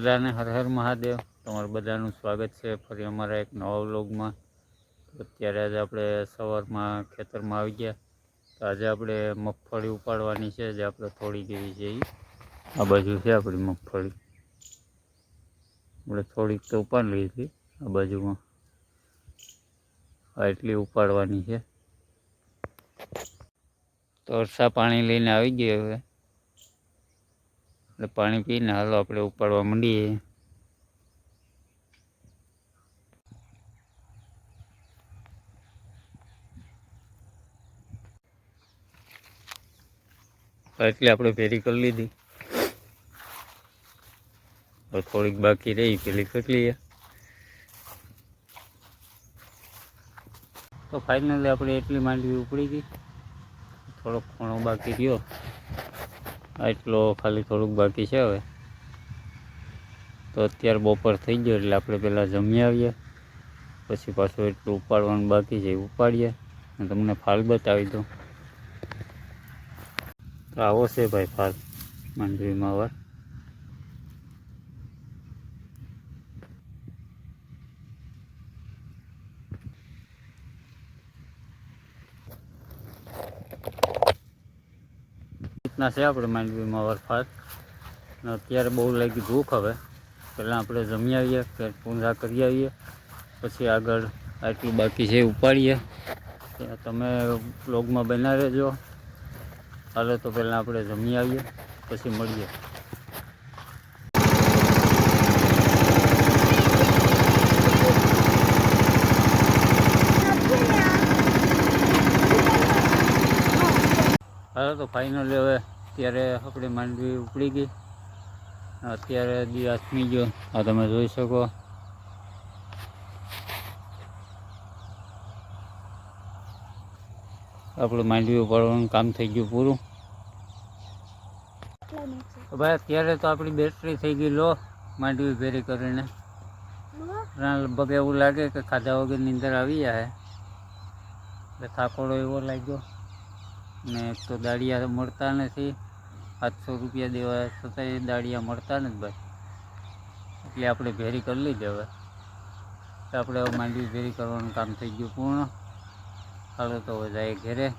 બધાને હર હર મહાદેવ. તમારું બધાનું સ્વાગત છે ફરી અમારા એક નવા વ્લોગમાં. અત્યારે આજે આપણે સવારમાં ખેતરમાં આવી ગયા. તો આજે આપણે મગફળી ઉપાડવાની છે, જે આપણે થોડી જેવી છે આ બાજુ છે આપણી મગફળી. આપણે થોડીક તો ઉપાડી લીધી આ બાજુમાં. આ એટલી ઉપાડવાની છે. તો અરસા પાણી લઈને આવી ગયા હવે. એટલે પાણી પીને હાલો આપણે ઉપાડવા માંડીએ. એટલે આપણે ફેરી કરી લીધી. થોડીક બાકી રહી પેલી કરી લઈએ. તો ફાઇનલી આપણે એટલી માંડવી ઉપડી ગઈ. થોડોક ખૂણો બાકી રહ્યો. એટલો ખાલી થોડુંક બાકી છે હવે. તો અત્યારે બપોર થઈ ગયો એટલે આપણે પહેલાં જમી આવીએ. પછી પાછું એટલું ઉપાડવાનું બાકી છે ઉપાડીએ. અને તમને ફાલ બતાવી દઉં. તો આવો છે ભાઈ ફાલ માંડવીમાં વાર રીતના છે આપણે માંડવીમાં વરસાદ. અત્યારે બહુ લાગી ભૂખ હવે. પહેલાં આપણે જમી આવીએ પેટ પૂંજા કરી આવીએ, પછી આગળ આટલું બાકી છે ઉપાડીએ. તમે બ્લોગમાં બના રહેજો. હાલો તો પહેલાં આપણે જમી આવીએ, પછી મળીએ. હાલો તો ફાઇનલ હવે અત્યારે આપણે માંડવી ઉપડી ગઈ. અત્યારે દી આથમી ગયો આ તમે જોઈ શકો. આપણું માંડવી ઉપાડવાનું કામ થઈ ગયું પૂરું. ભાઈ, અત્યારે તો આપણી બેટરી થઈ ગઈ લો, માંડવી ભેરી કરીને. લગભગ એવું લાગે કે ખાધા વગર નીંદર આવી જાય. એટલે થાકોડો એવો લાગ્યો. ને એક તો દાળિયા મળતા નથી. સાતસો રૂપિયા દેવા છતાંય દાળિયા મળતા નથી ભાઈ. એટલે આપણે ભેરી કરી લીધી હવે. આપણે હવે માંડવી ભેરી કરવાનું કામ થઈ ગયું પૂર્ણ. ચાલો તો જાય ઘેરે.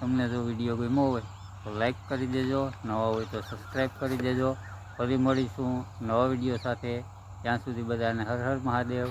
તમને જો વીડિયો ગમ્યો હોય તો લાઈક કરી દેજો. નવા હોય તો સબસ્ક્રાઈબ કરી દેજો. ફરી મળીશું નવા વીડિયો સાથે. ત્યાં સુધી બધાને હર હર મહાદેવ.